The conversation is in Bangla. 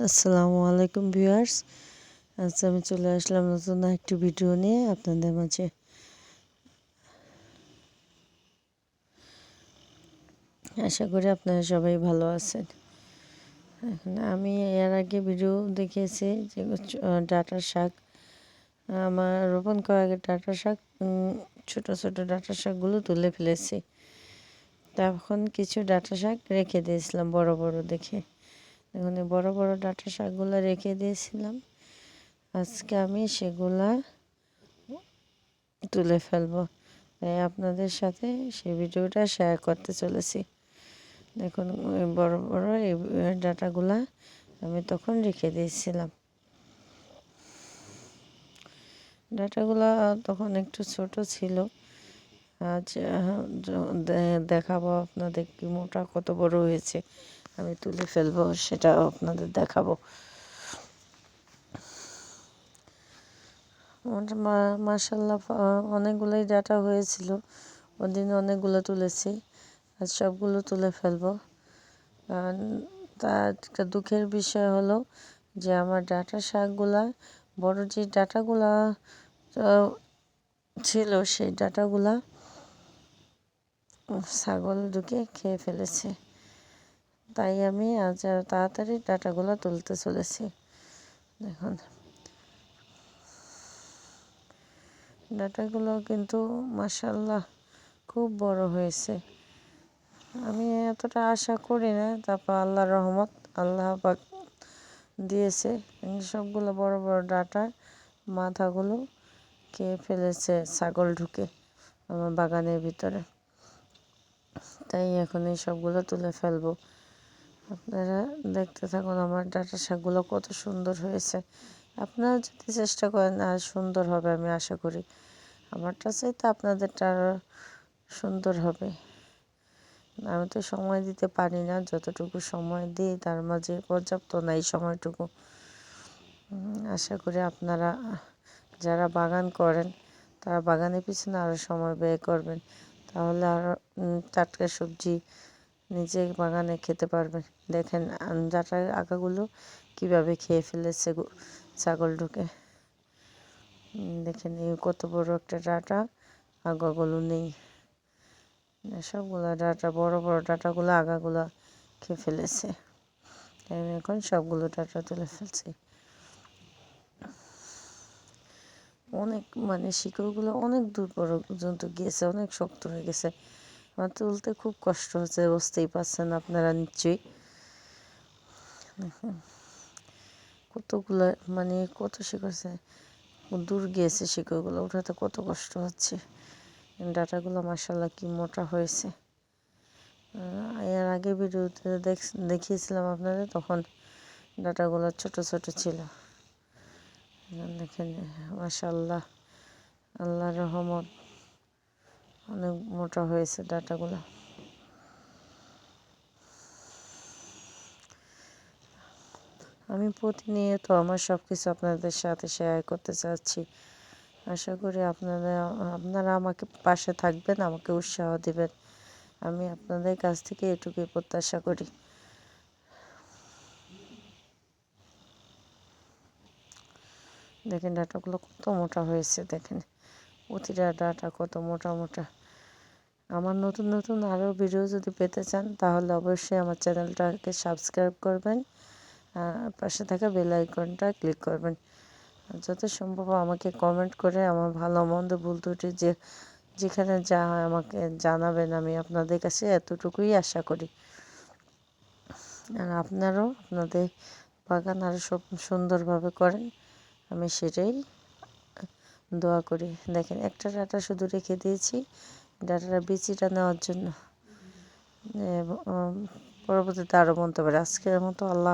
আসসালামু আলাইকুম ভিউয়ার্স। আজ আমি চলে আসলাম নতুন একটি ভিডিও নিয়ে আপনাদের মাঝে। আশা করি আপনারা সবাই ভালো আছেন। এখন আমি এর আগে ভিডিও দেখিয়েছি যে ডাটা শাক। আমার রোপণ করার আগে ডাটা শাক ছোট ছোট ডাটা শাকগুলো তুলে ফেলেছি। তখন কিছু ডাটা শাক রেখে দিয়েছিলাম, বড় বড় দেখে। এখন বড় বড় ডাটা শাকগুলো রেখে দিয়েছিলাম। আজকে আমি সেগুলা তুলে ফেলব। তাই আপনাদের সাথে সেই ভিডিওটা শেয়ার করতে চলেছি। দেখুন বড় বড় এই ডাটাগুলা আমি তখন রেখে দিয়েছিলাম। ডাটাগুলা তখন একটু ছোট ছিল। আজ দেখাবো আপনাদের কি মোটা কত বড় হয়েছে। আমি তুলে ফেলব সেটা আপনাদের দেখাবো। মাসাল্লাহ অনেকগুলোই ডাটা হয়েছিল। ওদিন অনেকগুলো তুলেছি আজ সবগুলো তুলে ফেলব। তার একটা দুঃখের বিষয় হলো যে আমার ডাটা শাকগুলা, বড় যে ডাটাগুলা ছিল সেই ডাটাগুলা ছাগল ঢুকে খেয়ে ফেলেছে। তাই আমি আজ তাড়াতাড়ি ডাটাগুলো তুলতে চলেছি। দেখুন। ডাটাগুলো কিন্তু মাসাল্লাহ খুব বড় হয়েছে। আমি এতটা আশা করি না, তারপর আল্লাহ রহমত, আল্লাহ দিয়েছে। সবগুলো বড় বড় ডাটা মাথাগুলো খেয়ে ফেলেছে ছাগল ঢুকে আমার বাগানের ভিতরে। তাই এখন এই সবগুলো তুলে ফেলব। আপনারা দেখতে থাকুন আমার ডাটা শাকগুলো কত সুন্দর হয়েছে। আপনারা যদি চেষ্টা করেন, আর সুন্দর হবে আমি আশা করি। আমারটা চাইতে আপনাদেরটা আরও সুন্দর হবে। আমি তো সময় দিতে পারি না, যতটুকু সময় দিই তার মাঝে পর্যাপ্ত নাই সময়টুকু। আশা করি আপনারা, যারা বাগান করেন, তারা বাগানের পিছনে আরও সময় ব্যয় করবেন। তাহলে আরও টাটকা সবজি নিজে বাগানে খেতে পারবেন দেখেন ডাটার আগাগুলো কীভাবে খেয়ে ফেলেছে ছাগল ঢুকে দেখেন এই কত বড় একটা ডাটা, আগাগুলো নেই। সবগুলো ডাটা, বড় বড় ডাটাগুলো, আগাগুলো খেয়ে ফেলেছে। আমি এখন সবগুলো ডাটা তুলে ফেলছি। অনেক মানে শিকড়গুলো অনেক দূর পর্যন্ত গিয়েছে, অনেক শক্ত হয়ে গেছে। আমার তুলতে খুব কষ্ট হচ্ছে, বুঝতেই পারছেন আপনারা নিশ্চয়ই। কতগুলো মানে কত শিখেছে দূর গিয়েছে শিকড়গুলো ওঠাতে কত কষ্ট হচ্ছে। ডাটাগুলো মাসাল্লাহ কি মোটা হয়েছে। এর আগে ভিডিওতে দেখিয়েছিলাম আপনাদের, তখন ডাটাগুলো ছোট ছোট ছিল। দেখেন মাসাল্লাহ আল্লাহ রহমত। অনেক মোটা হয়েছে ডাটাগুলো। আমি প্রতিনিয়ত আমার সব কিছু আপনাদের সাথে শেয়ার করতে চাচ্ছি। আশা করি আপনারা আপনারা আমাকে পাশে থাকবেন, আমাকে উৎসাহ দেবেন। আমি আপনাদের কাছ থেকে এটুকুই প্রত্যাশা করি। দেখেন ডাটাগুলো কত মোটা হয়েছে, দেখেন। প্রতিটা ডাটা কত মোটা মোটা আমার নতুন নতুন আরও ভিডিও যদি পেতে চান, তাহলে অবশ্যই আমার চ্যানেলটাকে সাবস্ক্রাইব করবেন পাশে থাকা বেল আইকনটা ক্লিক করবেন। যত সম্ভব আমাকে কমেন্ট করে আমার ভালো মন্দ ভুল ত্রুটি যে, যেখানে যা হয় আমাকে জানাবেন, আমি আপনাদের কাছে এতটুকুই আশা করি। আর আপনারাও আপনাদের বাগান আরও সব সুন্দরভাবে করেন, আমি সেটাই দোয়া করি। দেখেন, একটা ডাটা শুধু রেখে দিয়েছি, ডাটাটা বিচিটা নেওয়ার জন্য। পরবর্তীতে আরও পারে। আজকের মতো আল্লাহ